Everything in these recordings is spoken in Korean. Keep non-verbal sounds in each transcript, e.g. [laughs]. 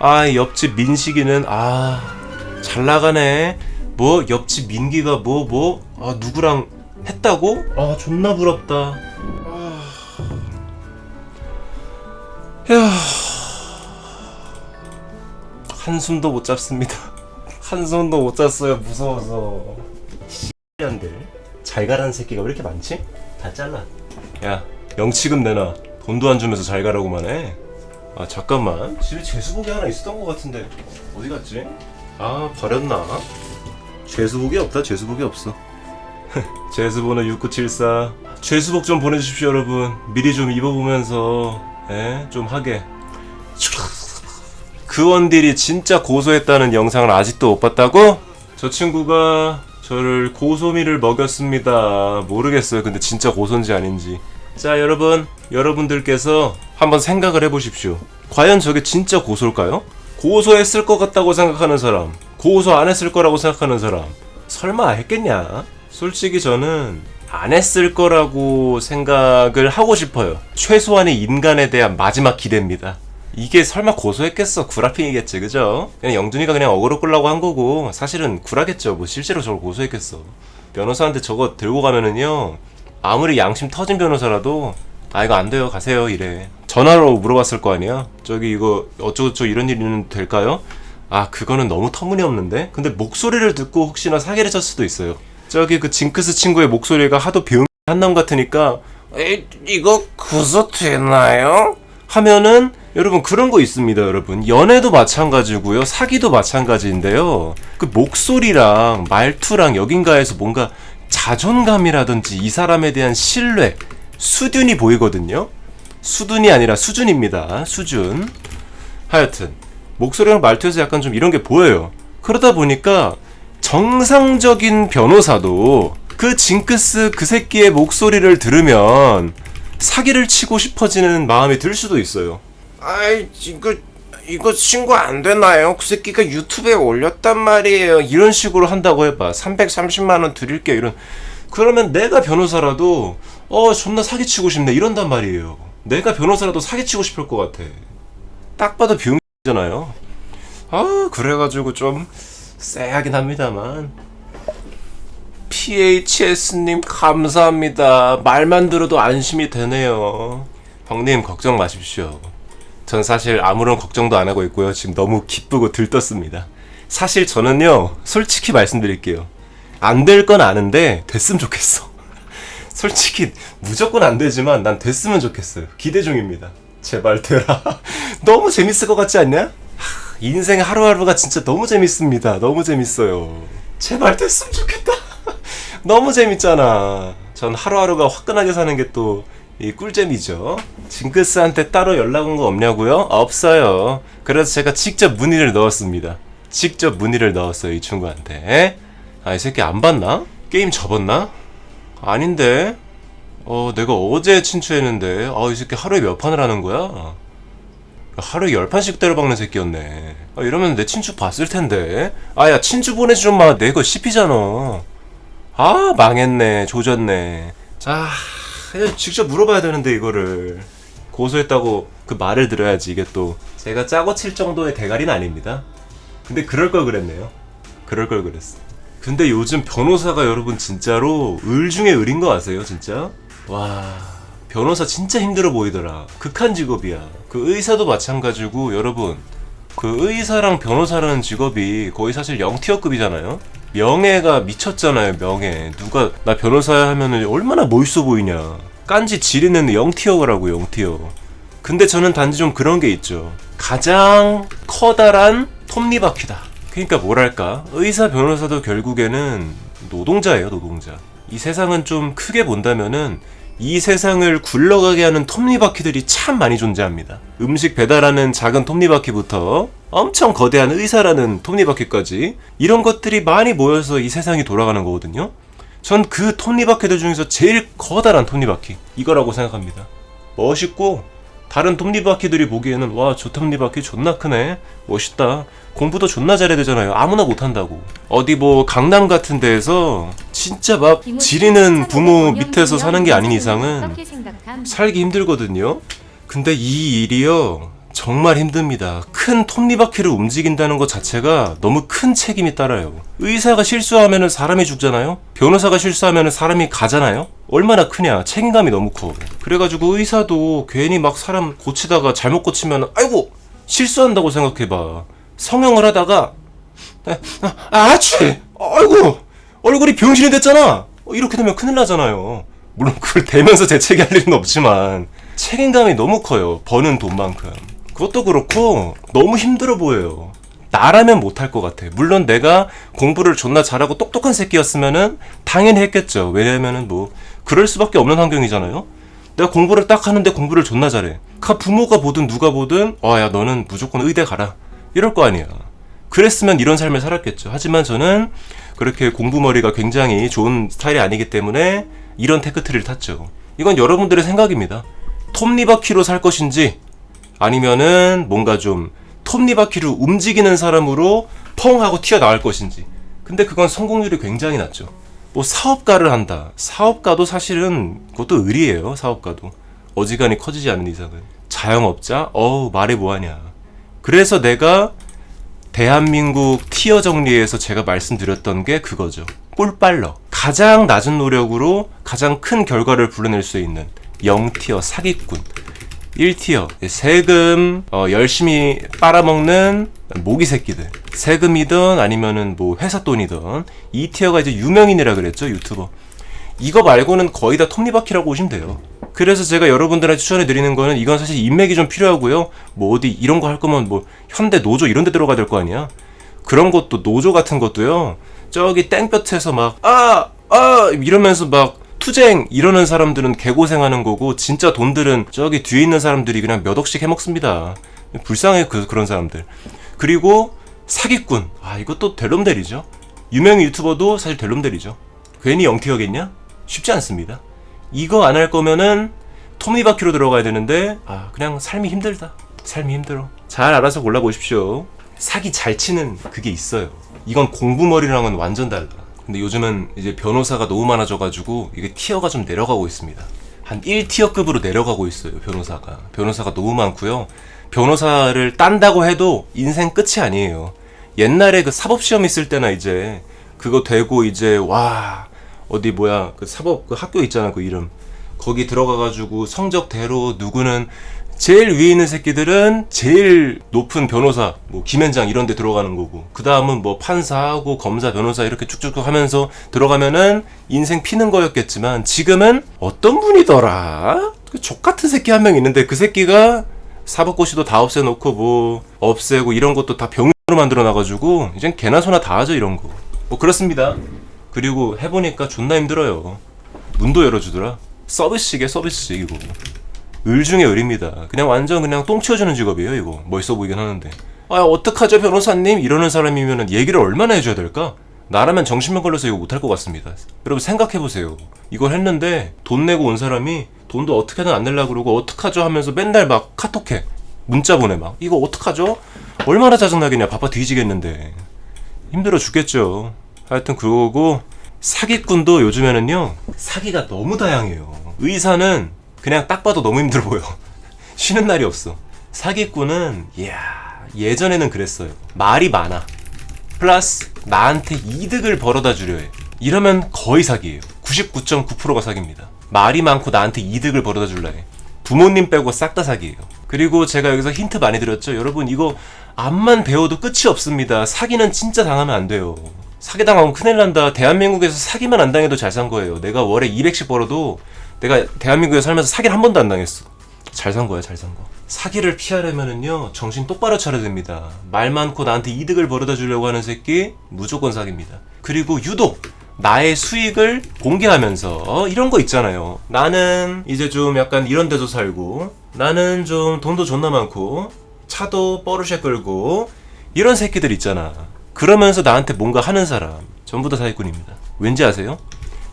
아 옆집 민식이는 아 잘 나가네. 뭐 옆집 민기가 뭐 뭐 아 누구랑 했다고? 아 존나 부럽다. 아... 야. 한숨도 못 잡습니다. [laughs] 한숨도 못 잤어요. 무서워서. 씨년들. 잘 가라는 새끼가 왜 이렇게 많지? 다 잘라. 야 영치금 내놔. 돈도 안 주면서 잘 가라고만 해 아 잠깐만. 집에 제수복이 하나 있었던 것 같은데 어디 갔지? 아 버렸나? 제수복이 없다. 제수복이 없어. 제수번호 6974 제수복 좀 보내주십시오 여러분. 미리 좀 입어보면서 에? 좀 하게. 그 원딜이 진짜 고소했다는 영상을 아직도 못 봤다고? 저 친구가 저를 고소미를 먹였습니다. 모르겠어요. 근데 진짜 고소인지 아닌지. 자 여러분. 여러분들께서 한번 생각을 해보십시오 과연 저게 진짜 고소일까요? 고소했을 것 같다고 생각하는 사람 고소 안 했을 거라고 생각하는 사람 설마 했겠냐? 솔직히 저는 안 했을 거라고 생각을 하고 싶어요 최소한의 인간에 대한 마지막 기대입니다 이게 설마 고소했겠어 구라핑이겠지 그죠? 그냥 영준이가 그냥 어그로 끌라고 한 거고 사실은 구라겠죠 뭐 실제로 저걸 고소했겠어 변호사한테 저거 들고 가면은요 아무리 양심 터진 변호사라도 아 이거 안 돼요. 가세요. 이래. 전화로 물어봤을 거 아니야 저기 이거 어쩌고저쩌고 이런 일은 될까요? 아 그거는 너무 터무니없는데? 근데 목소리를 듣고 혹시나 사기를 쳤을 수도 있어요. 저기 그 징크스 친구의 목소리가 하도 배운 한남 같으니까 에 이거 고소 되나요? 하면은 여러분 그런 거 있습니다 여러분. 연애도 마찬가지고요. 사기도 마찬가지인데요. 그 목소리랑 말투랑 여긴가에서 뭔가 자존감이라든지 이 사람에 대한 신뢰 수준이 보이거든요 수준이 아니라 수준입니다 수준 하여튼 목소리랑 말투에서 약간 좀 이런 게 보여요 그러다 보니까 정상적인 변호사도 그 징크스 그 새끼의 목소리를 들으면 사기를 치고 싶어지는 마음이 들 수도 있어요 아이 이거 이거 신고 안 되나요? 그 새끼가 유튜브에 올렸단 말이에요. 이런 식으로 한다고 해봐. 330만 원 드릴게 이런. 그러면 내가 변호사라도 어 존나 사기치고 싶네 이런단 말이에요. 내가 변호사라도 사기치고 싶을 것 같아. 딱 봐도 비용이잖아요. 아 그래가지고 좀 쎄하긴 합니다만. PHS님 감사합니다. 말만 들어도 안심이 되네요. 형님 걱정 마십시오. 전 사실 아무런 걱정도 안 하고 있고요. 지금 너무 기쁘고 들떴습니다. 사실 저는요, 솔직히 말씀드릴게요. 안 될 건 아는데 됐으면 좋겠어. 솔직히 무조건 안 되지만 난 됐으면 좋겠어요. 기대 중입니다. 제발 되라. [laughs] 너무 재밌을 것 같지 않냐? 하, 인생 하루하루가 진짜 너무 재밌습니다. 너무 재밌어요. 제발 됐으면 좋겠다. [laughs] 너무 재밌잖아. 전 하루하루가 화끈하게 사는 게 또 이 꿀잼이죠. 징크스한테 따로 연락 온 거 없냐고요? 없어요. 그래서 제가 직접 문의를 넣었습니다. 직접 문의를 넣었어요, 이 친구한테. 아, 이 새끼 안 봤나? 게임 접었나? 아닌데. 어, 내가 어제 친추했는데. 아, 이 새끼 하루에 몇 판을 하는 거야? 하루에 열 판씩 때려박는 새끼였네. 아, 이러면 내 친추 봤을 텐데. 아, 야, 친추 보내주지 마. 내 거 씹히잖아. 아, 망했네. 조졌네. 자, 직접 물어봐야 되는데 이거를 고소했다고 그 말을 들어야지 이게 또 제가 짜고 칠 정도의 대가리는 아닙니다. 근데 그럴 걸 그랬네요. 그럴 걸 그랬어. 근데 요즘 변호사가 여러분 진짜로 을 중에 을인 거 아세요, 진짜? 와, 변호사 진짜 힘들어 보이더라. 극한 직업이야. 그 의사도 마찬가지고 여러분 그 의사랑 변호사라는 직업이 거의 사실 0티어급이잖아요. 명예가 미쳤잖아요, 명예. 누가 나 변호사야 하면은 얼마나 멋있어 보이냐. 깐지 지리는 0티어라고 0티어. 근데 저는 단지 좀 그런 게 있죠. 가장 커다란 톱니바퀴다. 그러니까 뭐랄까 의사 변호사도 결국에는 노동자예요, 노동자. 이 세상은 좀 크게 본다면은 이 세상을 굴러가게 하는 톱니바퀴들이 참 많이 존재합니다. 음식 배달하는 작은 톱니바퀴부터 엄청 거대한 의사라는 톱니바퀴까지 이런 것들이 많이 모여서 이 세상이 돌아가는 거거든요. 전 그 톱니바퀴들 중에서 제일 커다란 톱니바퀴 이거라고 생각합니다. 멋있고 다른 톱니바퀴들이 보기에는 와 저 톱니바퀴 존나 크네 멋있다 공부도 존나 잘해야 되잖아요 아무나 못한다고 어디 뭐 강남 같은 데에서 진짜 막 지리는 부모 밑에서 사는 게 아닌 이상은 살기 힘들거든요 근데 이 일이요 정말 힘듭니다. 큰 톱니바퀴를 움직인다는 것 자체가 너무 큰 책임이 따라요. 의사가 실수하면 사람이 죽잖아요? 변호사가 실수하면 사람이 가잖아요? 얼마나 크냐? 책임감이 너무 커. 그래가지고 의사도 괜히 막 사람 고치다가 잘못 고치면, 아이고! 실수한다고 생각해봐. 성형을 하다가, 아, 아, 아치! 아이고! 얼굴이 병신이 됐잖아! 어, 이렇게 되면 큰일 나잖아요. 물론 그걸 대면서 재채기 할 일은 없지만, 책임감이 너무 커요. 버는 돈만큼. 그것도 그렇고 너무 힘들어 보여요. 나라면 못할 것 같아. 물론 내가 공부를 존나 잘하고 똑똑한 새끼였으면은 당연히 했겠죠. 왜냐면은 뭐 그럴 수밖에 없는 환경이잖아요. 내가 공부를 딱 하는데 공부를 존나 잘해. 그 부모가 보든 누가 보든 아야 너는 무조건 의대 가라. 이럴 거 아니야. 그랬으면 이런 삶을 살았겠죠. 하지만 저는 그렇게 공부머리가 굉장히 좋은 스타일이 아니기 때문에 이런 테크트리를 탔죠. 이건 여러분들의 생각입니다. 톱니바퀴로 살 것인지 아니면은 뭔가 좀 톱니바퀴를 움직이는 사람으로 펑 하고 튀어나갈 것인지. 근데 그건 성공률이 굉장히 낮죠. 뭐 사업가를 한다. 사업가도 사실은 그것도 의리예요. 사업가도. 어지간히 커지지 않는 이상은. 자영업자? 어우 말해 뭐하냐. 그래서 내가 대한민국 티어 정리에서 제가 말씀드렸던 게 그거죠. 꿀빨러. 가장 낮은 노력으로 가장 큰 결과를 불러낼 수 있는 0티어 사기꾼. 1티어. 세금 어, 열심히 빨아먹는 모기 새끼들. 세금이든 아니면은 뭐 회사 돈이든 2티어가 이제 유명인이라 그랬죠 유튜버. 이거 말고는 거의 다 톱니바퀴라고 보시면 돼요. 그래서 제가 여러분들한테 추천해 드리는 거는 이건 사실 인맥이 좀 필요하고요. 뭐 어디 이런 거 할 거면 뭐 현대 노조 이런 데 들어가야 될 거 아니야? 그런 것도 노조 같은 것도요. 저기 땡볕에서 막 아 아 이러면서 막 투쟁 이러는 사람들은 개고생하는 거고 진짜 돈들은 저기 뒤에 있는 사람들이 그냥 몇 억씩 해먹습니다. 불쌍해 그 그런 사람들. 그리고 사기꾼 아 이것도 델롬델이죠. 유명 유튜버도 사실 델롬델이죠. 괜히 영티어겠냐? 쉽지 않습니다. 이거 안 할 거면은 톱니바퀴로 들어가야 되는데 아 그냥 삶이 힘들다. 삶이 힘들어. 잘 알아서 골라보십시오. 사기 잘 치는 그게 있어요. 이건 공부머리랑은 완전 달라. 근데 요즘은 이제 변호사가 너무 많아져가지고 이게 티어가 좀 내려가고 있습니다. 한 1티어급으로 내려가고 있어요, 변호사가. 변호사가 너무 많고요. 변호사를 딴다고 해도 인생 끝이 아니에요. 옛날에 그 사법시험 있을 때나 이제 그거 되고 이제 와 어디 뭐야 그 사법 그 학교 있잖아 그 이름 거기 들어가가지고 성적대로 누구는 제일 위에 있는 새끼들은 제일 높은 변호사, 뭐 김현장 이런 데 들어가는 거고 그 다음은 뭐 판사하고 검사, 변호사 이렇게 쭉쭉 하면서 들어가면은 인생 피는 거였겠지만 지금은 어떤 분이더라? 그 족 같은 새끼 한 명 있는데 그 새끼가 사법고시도 다 없애놓고 뭐 없애고 이런 것도 다 병으로 만들어 놔가지고 이젠 개나 소나 다 하죠 이런 거. 뭐 그렇습니다. 그리고 해보니까 존나 힘들어요. 문도 열어주더라. 서비스직에 서비스직 이거. 을 중에 을입니다. 그냥 완전 그냥 똥 치워주는 직업이에요, 이거. 멋있어 보이긴 하는데. 아, 어떡하죠, 변호사님? 이러는 사람이면 얘기를 얼마나 해줘야 될까? 나라면 정신병 걸려서 이거 못할 것 같습니다. 여러분 생각해보세요. 이걸 했는데 돈 내고 온 사람이 돈도 어떻게든 안 내려고 그러고 어떡하죠 하면서 맨날 막 카톡해. 문자 보내 막. 이거 어떡하죠? 얼마나 짜증나겠냐. 바빠 뒤지겠는데. 힘들어 죽겠죠. 하여튼 그거고 사기꾼도 요즘에는요. 사기가 너무 다양해요. 의사는 그냥 딱 봐도 너무 힘들어 보여. [laughs] 쉬는 날이 없어. 사기꾼은 이야 예전에는 그랬어요. 말이 많아. 플러스 나한테 이득을 벌어다 주려 해. 이러면 거의 사기예요. 99.9%가 사기입니다. 말이 많고 나한테 이득을 벌어다 줄라 해. 부모님 빼고 싹 다 사기예요. 그리고 제가 여기서 힌트 많이 드렸죠. 여러분 이거 암만 배워도 끝이 없습니다. 사기는 진짜 당하면 안 돼요. 사기 당하면 큰일 난다. 대한민국에서 사기만 안 당해도 잘 산 거예요. 내가 월에 200씩 벌어도 내가 대한민국에 살면서 사기를 한 번도 안 당했어. 잘 산 거야, 잘 산 거. 사기를 피하려면은요, 정신 똑바로 차려야 됩니다. 말 많고 나한테 이득을 벌어다 주려고 하는 새끼, 무조건 사기입니다. 그리고 유독, 나의 수익을 공개하면서, 어, 이런 거 있잖아요. 나는 이제 좀 약간 이런 데도 살고, 나는 좀 돈도 존나 많고, 차도 뻐르쉐 끌고, 이런 새끼들 있잖아. 그러면서 나한테 뭔가 하는 사람, 전부 다 사기꾼입니다. 왠지 아세요?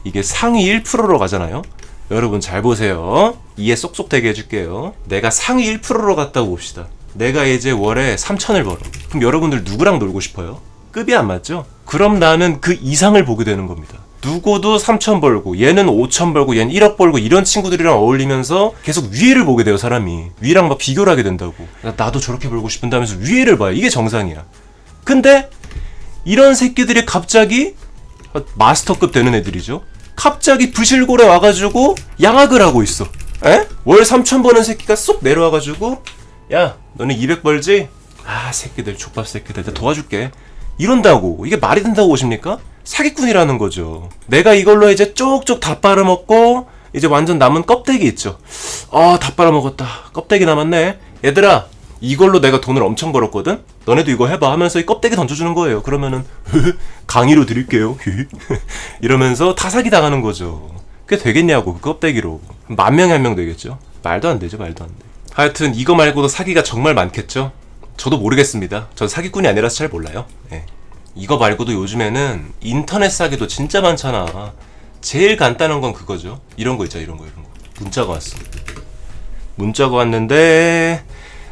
이게 상위 1%로 가잖아요. 여러분 잘 보세요. 이해 쏙쏙 되게 해줄게요. 내가 상위 1%로 갔다고 봅시다. 내가 이제 월에 3천을 벌어. 그럼 여러분들 누구랑 놀고 싶어요? 급이 안 맞죠? 그럼 나는 그 이상을 보게 되는 겁니다. 누구도 3천 벌고 얘는 5천 벌고 얘는 1억 벌고 이런 친구들이랑 어울리면서 계속 위에를 보게 돼요 사람이 위랑 막 비교를 하게 된다고 나도 저렇게 벌고 싶은다면서 위에를 봐요 이게 정상이야 근데 이런 새끼들이 갑자기 마스터급 되는 애들이죠 갑자기 부실골에 와가지고 양악을 하고 있어. 에? 월 3천 버는 새끼가 쏙 내려와가지고 야 너네 200 벌지? 아 새끼들 족밥 새끼들 내가 도와줄게. 이런다고. 이게 말이 된다고 보십니까? 사기꾼이라는 거죠. 내가 이걸로 이제 쪽쪽 다 빨아먹고 이제 완전 남은 껍데기 있죠. 아 다 빨아먹었다. 껍데기 남았네. 얘들아 이걸로 내가 돈을 엄청 벌었거든? 너네도 이거 해봐 하면서 이 껍데기 던져주는 거예요. 그러면은 강의로 드릴게요 [laughs] 이러면서 다 사기 당하는 거죠. 그게 되겠냐고 그 껍데기로. 만 명에 한 명 되겠죠? 말도 안 되죠 말도 안 돼. 하여튼 이거 말고도 사기가 정말 많겠죠? 저도 모르겠습니다. 전 사기꾼이 아니라서 잘 몰라요. 예. 이거 말고도 요즘에는 인터넷 사기도 진짜 많잖아. 제일 간단한 건 그거죠. 이런 거 있죠 이런 거 이런 거. 문자가 왔어. 문자가 왔는데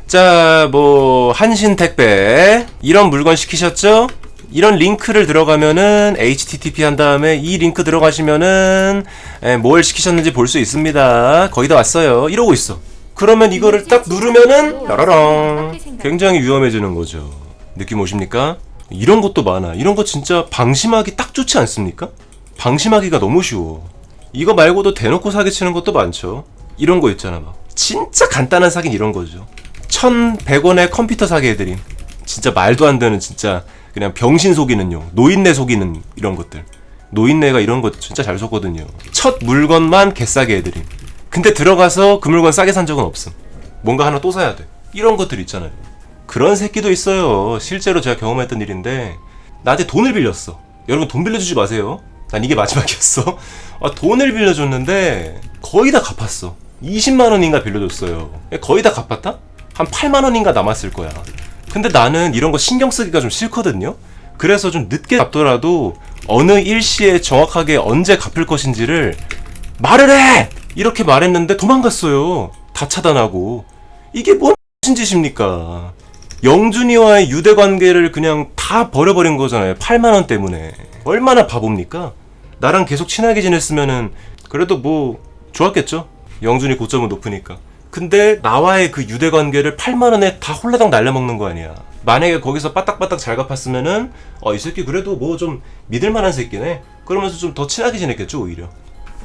자 뭐 한신 택배 이런 물건 시키셨죠? 이런 링크를 들어가면은 http 한 다음에 이 링크 들어가시면은 에, 뭘 시키셨는지 볼 수 있습니다. 거의 다 왔어요. 이러고 있어. 그러면 이거를 딱 누르면은 라라랑 굉장히 위험해지는 거죠. 느낌 오십니까? 이런 것도 많아. 이런 거 진짜 방심하기 딱 좋지 않습니까? 방심하기가 너무 쉬워. 이거 말고도 대놓고 사기치는 것도 많죠. 이런 거 있잖아 막. 진짜 간단한 사기는 이런 거죠. 1,100원의 컴퓨터 사기 해드림. 진짜 말도 안 되는 진짜 그냥 병신 속이는 용, 노인네 속이는 이런 것들. 노인네가 이런 거 진짜 잘 속거든요. 첫 물건만 개싸게 해드림. 근데 들어가서 그 물건 싸게 산 적은 없음. 뭔가 하나 또 사야 돼. 이런 것들 있잖아요. 그런 새끼도 있어요. 실제로 제가 경험했던 일인데 나한테 돈을 빌렸어. 여러분 돈 빌려주지 마세요. 난 이게 마지막이었어. [laughs] 아, 돈을 빌려줬는데 거의 다 갚았어. 20만 원인가 빌려줬어요. 거의 다 갚았다? 한 8만 원인가 남았을 거야. 근데 나는 이런 거 신경 쓰기가 좀 싫거든요. 그래서 좀 늦게 갚더라도 어느 일시에 정확하게 언제 갚을 것인지를 말을 해! 이렇게 말했는데 도망갔어요. 다 차단하고. 이게 뭔 [laughs] 짓입니까? 영준이와의 유대 관계를 그냥 다 버려버린 거잖아요. 8만원 때문에. 얼마나 바보입니까? 나랑 계속 친하게 지냈으면은 그래도 뭐 좋았겠죠? 영준이 고점은 높으니까. 근데 나와의 그 유대 관계를 8만 원에 다 홀라당 날려먹는 거 아니야. 만약에 거기서 빠딱빠딱 잘 갚았으면은 어 이 새끼 그래도 뭐 좀 믿을 만한 새끼네. 그러면서 좀 더 친하게 지냈겠죠 오히려.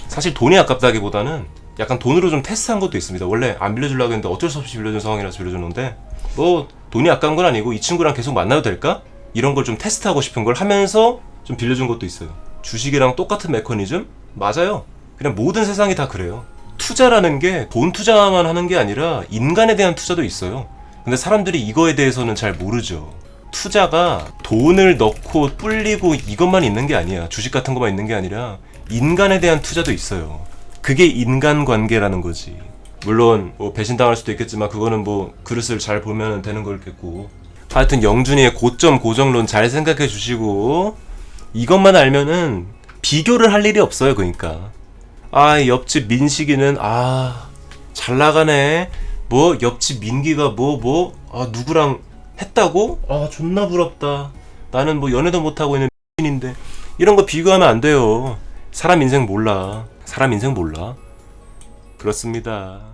사실 돈이 아깝다기보다는 약간 돈으로 좀 테스트한 것도 있습니다. 원래 안 빌려주려고 했는데 어쩔 수 없이 빌려준 상황이라서 빌려줬는데 뭐 돈이 아까운 건 아니고 이 친구랑 계속 만나도 될까? 이런 걸 좀 테스트하고 싶은 걸 하면서 좀 빌려준 것도 있어요. 주식이랑 똑같은 메커니즘? 맞아요. 그냥 모든 세상이 다 그래요. 투자라는 게 돈 투자만 하는 게 아니라 인간에 대한 투자도 있어요. 근데 사람들이 이거에 대해서는 잘 모르죠. 투자가 돈을 넣고 불리고 이것만 있는 게 아니야. 주식 같은 것만 있는 게 아니라 인간에 대한 투자도 있어요. 그게 인간 관계라는 거지. 물론 뭐 배신당할 수도 있겠지만 그거는 뭐 그릇을 잘 보면 되는 거겠고. 하여튼 영준이의 고점 고정론 잘 생각해 주시고 이것만 알면은 비교를 할 일이 없어요. 그러니까. 아 옆집 민식이는 아 잘 나가네. 뭐 옆집 민기가 뭐 뭐 아 누구랑 했다고? 아 존나 부럽다. 나는 뭐 연애도 못 하고 있는 인인데. 이런 거 비교하면 안 돼요. 사람 인생 몰라. 사람 인생 몰라. 그렇습니다